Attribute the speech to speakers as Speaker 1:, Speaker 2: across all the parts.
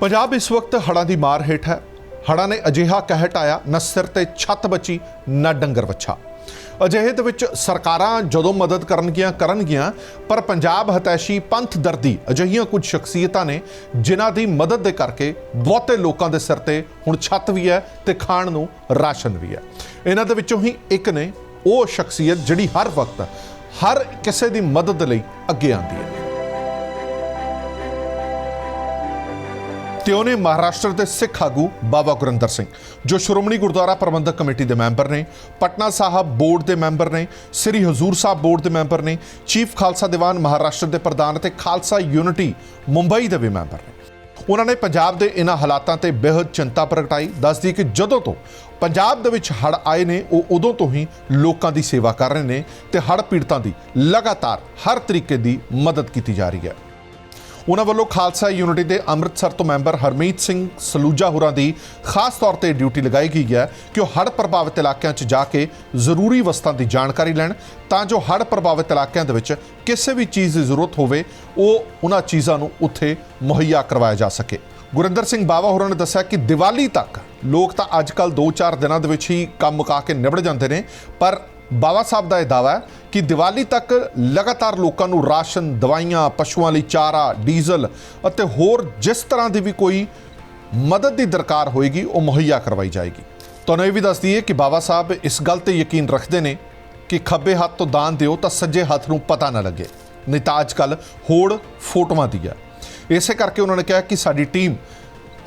Speaker 1: ਪੰਜਾਬ ਇਸ ਵਕਤ ਹੜ੍ਹਾਂ ਦੀ ਮਾਰ ਹੇਠ ਹੈ। ਹੜ੍ਹਾਂ ਨੇ ਅਜਿਹਾ ਕਹਿਟ ਆਇਆ ਨਾ ਸਿਰ ਤੇ ਛੱਤ ਬਚੀ, ਨਾ ਡੰਗਰ ਵੱਛਾ। ਅਜਿਹੇ ਦੇ ਵਿੱਚ ਸਰਕਾਰਾਂ ਜਦੋਂ ਮਦਦ ਕਰਨਗੀਆਂ ਕਰਨਗੀਆਂ, ਪਰ ਪੰਜਾਬ ਹਤੈਸ਼ੀ ਪੰਥ ਦਰਦੀ ਅਜਿਹੀਆਂ ਕੁਝ ਸ਼ਖਸੀਅਤਾਂ ਨੇ, ਜਿਨ੍ਹਾਂ ਦੀ ਮਦਦ ਦੇ ਕਰਕੇ ਬਹੁਤੇ ਲੋਕਾਂ ਦੇ ਸਿਰ ਤੇ ਹੁਣ ਛੱਤ ਵੀ ਹੈ ਤੇ ਖਾਣ ਨੂੰ ਰਾਸ਼ਨ ਵੀ ਹੈ। ਇਹਨਾਂ ਦੇ ਵਿੱਚੋਂ ਹੀ ਇੱਕ ਨੇ, ਉਹ ਸ਼ਖਸੀਅਤ ਜਿਹੜੀ ਹਰ ਵਕਤ ਹਰ ਕਿਸੇ ਦੀ ਮਦਦ ਲਈ ਅੱਗੇ ਆਉਂਦੀ ਹੈ। ਤੇ ਉਹਨੇ ਮਹਾਰਾਸ਼ਟਰ ਦੇ ਸਿੱਖ ਆਗੂ ਬਾਬਾ ਗੁਰਿੰਦਰ ਸਿੰਘ, ਜੋ ਸ਼੍ਰੋਮਣੀ ਗੁਰਦੁਆਰਾ ਪ੍ਰਬੰਧਕ ਕਮੇਟੀ ਦੇ ਮੈਂਬਰ ਨੇ, ਪਟਨਾ ਸਾਹਿਬ ਬੋਰਡ ਦੇ ਮੈਂਬਰ ਨੇ, ਸ੍ਰੀ ਹਜ਼ੂਰ ਸਾਹਿਬ ਬੋਰਡ ਦੇ ਮੈਂਬਰ ਨੇ, ਚੀਫ ਖਾਲਸਾ ਦੀਵਾਨ ਮਹਾਰਾਸ਼ਟਰ ਦੇ ਪ੍ਰਧਾਨ ਅਤੇ ਖਾਲਸਾ ਯੂਨਿਟੀ ਮੁੰਬਈ ਦੇ ਵੀ ਮੈਂਬਰ ਨੇ। ਉਹਨਾਂ ਨੇ ਪੰਜਾਬ ਦੇ ਇਹਨਾਂ ਹਾਲਾਤਾਂ ਤੇ ਬੇहद ਚਿੰਤਾ ਪ੍ਰਗਟਾਈ, ਦੱਸਦੀ ਕਿ ਜਦੋਂ ਤੋਂ ਪੰਜਾਬ ਦੇ ਵਿੱਚ ਹੜ੍ਹ ਆਏ ਨੇ, ਉਹ ਉਦੋਂ ਤੋਂ ਹੀ ਲੋਕਾਂ ਦੀ ਸੇਵਾ ਕਰ ਰਹੇ ਨੇ ਤੇ ਹੜ੍ਹ ਪੀੜਤਾਂ ਦੀ ਲਗਾਤਾਰ ਹਰ ਤਰੀਕੇ ਦੀ ਮਦਦ ਕੀਤੀ ਜਾ ਰਹੀ ਹੈ। ਉਹਨਾਂ ਵੱਲੋਂ ਖਾਲਸਾ ਯੂਨਿਟੀ ਦੇ ਅੰਮ੍ਰਿਤਸਰ ਤੋਂ ਮੈਂਬਰ ਹਰਮੀਤ ਸਿੰਘ ਸਲੂਜਾ ਹੋਰਾਂ ਦੀ ਖਾਸ ਤੌਰ ਤੇ ਡਿਊਟੀ ਲਗਾਈ ਗਈ ਹੈ ਕਿ ਉਹ ਹੜ੍ਹ ਪ੍ਰਭਾਵਿਤ ਇਲਾਕਿਆਂ 'ਚ ਜਾ ਕੇ ਜ਼ਰੂਰੀ ਵਸਤਾਂ ਦੀ ਜਾਣਕਾਰੀ ਲੈਣ, ਤਾਂ ਜੋ ਹੜ੍ਹ ਪ੍ਰਭਾਵਿਤ ਇਲਾਕਿਆਂ ਦੇ ਵਿੱਚ ਕਿਸੇ ਵੀ ਚੀਜ਼ ਦੀ ਜ਼ਰੂਰਤ ਹੋਵੇ, ਉਹ ਉਹਨਾਂ ਚੀਜ਼ਾਂ ਨੂੰ ਉੱਥੇ ਮੁਹੱਈਆ ਕਰਵਾਇਆ ਜਾ ਸਕੇ। ਗੁਰਿੰਦਰ ਸਿੰਘ ਬਾਵਾ ਹੋਰਾਂ ਨੇ ਦੱਸਿਆ ਕਿ ਦੀਵਾਲੀ ਤੱਕ ਲੋਕ ਤਾਂ ਅੱਜ ਕੱਲ 2-4 ਦਿਨਾਂ ਦੇ ਵਿੱਚ ਹੀ ਕੰਮ ਮੁਕਾ ਕੇ ਨਿਬੜ ਜਾਂਦੇ ਨੇ, ਪਰ ਬਾਵਾ ਸਾਹਿਬ ਦਾ ਇਹ ਦਾਵਾ ਹੈ ਕਿ ਦੀਵਾਲੀ ਤੱਕ ਲਗਾਤਾਰ ਲੋਕਾਂ ਨੂੰ ਰਾਸ਼ਨ, ਦਵਾਈਆਂ, ਪਸ਼ੂਆਂ ਲਈ ਚਾਰਾ, ਡੀਜ਼ਲ ਅਤੇ ਹੋਰ ਜਿਸ ਤਰ੍ਹਾਂ ਦੀ ਵੀ ਕੋਈ ਮਦਦ ਦੀ ਦਰਕਾਰ ਹੋਏਗੀ, ਉਹ ਮੁਹੱਈਆ ਕਰਵਾਈ ਜਾਏਗੀ। ਤੁਹਾਨੂੰ ਇਹ ਵੀ ਦੱਸ ਦਈਏ ਕਿ ਬਾਬਾ ਸਾਹਿਬ ਇਸ ਗੱਲ ਤੇ ਯਕੀਨ ਰੱਖਦੇ ਨੇ ਕਿ ਖੱਬੇ ਹੱਥ ਤੋਂ ਦਾਨ ਦਿਓ ਤਾਂ ਸੱਜੇ ਹੱਥ ਨੂੰ ਪਤਾ ਨਾ ਲੱਗੇ। ਨਹੀਂ ਤਾਂ ਅੱਜ ਕੱਲ ਹੋੜ ਫੋਟੋਆਂ ਦੀ ਹੈ ਇਸੇ ਕਰਕੇ ਉਹਨਾਂ ਨੇ ਕਿਹਾ ਕਿ ਸਾਡੀ ਟੀਮ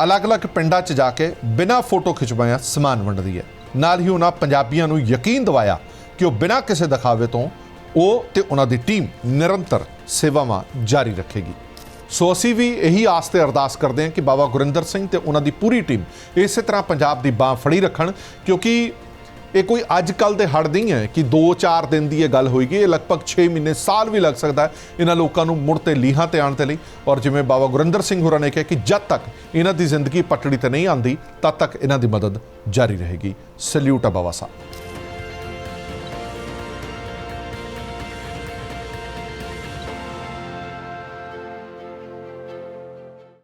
Speaker 1: ਅਲੱਗ-ਅਲੱਗ ਪਿੰਡਾਂ 'ਚ ਜਾ ਕੇ ਬਿਨਾਂ ਫੋਟੋ ਖਿਚਵਾਇਆ ਸਮਾਨ ਵੰਡਦੀ ਹੈ। ਨਾਲ ਹੀ ਉਹਨਾਂ ਪੰਜਾਬੀਆਂ ਨੂੰ ਯਕੀਨ ਦਿਵਾਇਆ ਕਿ ਉਹ ਬਿਨਾਂ ਕਿਸੇ ਦਿਖਾਵੇ ਤੋਂ ਉਹ ਤੇ ਉਹਨਾਂ ਦੀ ਟੀਮ ਨਿਰੰਤਰ ਸੇਵਾਵਾਂ ਜਾਰੀ ਰੱਖੇਗੀ। ਸੋ ਅਸੀਂ ਵੀ ਇਹੀ ਆਸ ਤੇ ਅਰਦਾਸ ਕਰਦੇ ਹਾਂ ਕਿ ਬਾਬਾ ਗੁਰਿੰਦਰ ਸਿੰਘ ਤੇ ਉਹਨਾਂ ਦੀ ਪੂਰੀ ਟੀਮ ਇਸੇ ਤਰ੍ਹਾਂ ਪੰਜਾਬ ਦੀ ਬਾਹ ਫੜੀ ਰੱਖਣ, ਕਿਉਂਕਿ ਇਹ ਕੋਈ ਅੱਜ ਕੱਲ ਦੇ ਹੜ ਨਹੀਂ ਹੈ ਕਿ 2-4 ਦਿਨ ਦੀ ਇਹ ਗੱਲ ਹੋਏਗੀ। ਇਹ ਲਗਭਗ 6 ਮਹੀਨੇ, ਸਾਲ ਵੀ ਲੱਗ ਸਕਦਾ ਹੈ ਇਹਨਾਂ ਲੋਕਾਂ ਨੂੰ ਮੁੜ ਤੇ ਲੀਹਾਂ ਤੇ ਆਉਣ ਤੇ ਲਈ। ਔਰ ਜਿਵੇਂ ਬਾਬਾ ਗੁਰਿੰਦਰ ਸਿੰਘ ਹੋਰਾਂ ਨੇ ਕਿਹਾ ਕਿ ਜਦ ਤੱਕ ਇਹਨਾਂ ਦੀ ਜ਼ਿੰਦਗੀ ਪਟੜੀ ਤੇ ਨਹੀਂ ਆਂਦੀ ਤਦ ਤੱਕ ਇਹਨਾਂ ਦੀ ਮਦਦ ਜਾਰੀ ਰਹੇਗੀ। ਸੈਲੂਟ ਆ ਬਾਬਾ ਸਾਹਿਬ।